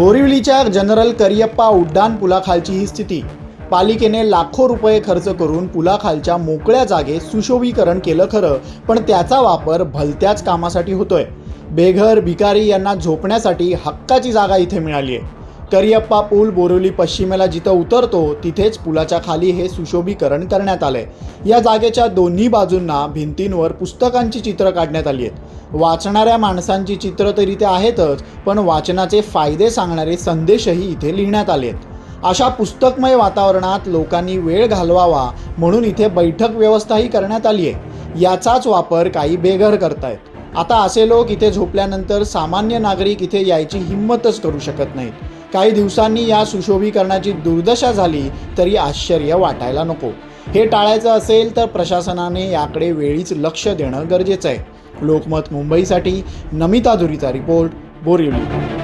बोरिवलीच्या general Cariappa उड्डाण पुलाखालची ही स्थिती. पालिकेने लाखो रुपये खर्च करून पुलाखालच्या मोकळ्या जागेत सुशोभीकरण केलं खरं पण त्याचा वापर भलत्याच कामासाठी होतोय. बेघर भिकारी यांना झोपण्यासाठी हक्काची जागा इथे मिळाली आहे करियप्पा पूल बोरिवली पश्चिमेला जिथं उतरतो तिथेच पुलाच्या खाली हे सुशोभीकरण करण्यात आलंय. या जागेच्या दोन्ही बाजूंना भिंतींवर पुस्तकांची चित्र काढण्यात आली आहेत. वाचणाऱ्या माणसांची चित्र तरी ते आहेतच पण वाचनाचे फायदे सांगणारे संदेशही इथे लिहिण्यात आले आहेत. अशा पुस्तकमय वातावरणात लोकांनी वेळ घालवावा म्हणून इथे बैठक व्यवस्थाही करण्यात आली आहे. याचाच वापर काही बेघर करतायत. आता असे लोक इथे झोपल्यानंतर सामान्य नागरिक इथे यायची हिंमतच करू शकत नाहीत. काही दिवसांनी या सुशोभीकरणाची दुर्दशा झाली तरी आश्चर्य वाटायला नको. हे टाळायचं असेल तर प्रशासनाने याकडे वेळीच लक्ष देणं गरजेचं आहे. लोकमत मुंबईसाठी नमिता धुरीचा रिपोर्ट बोरिवली.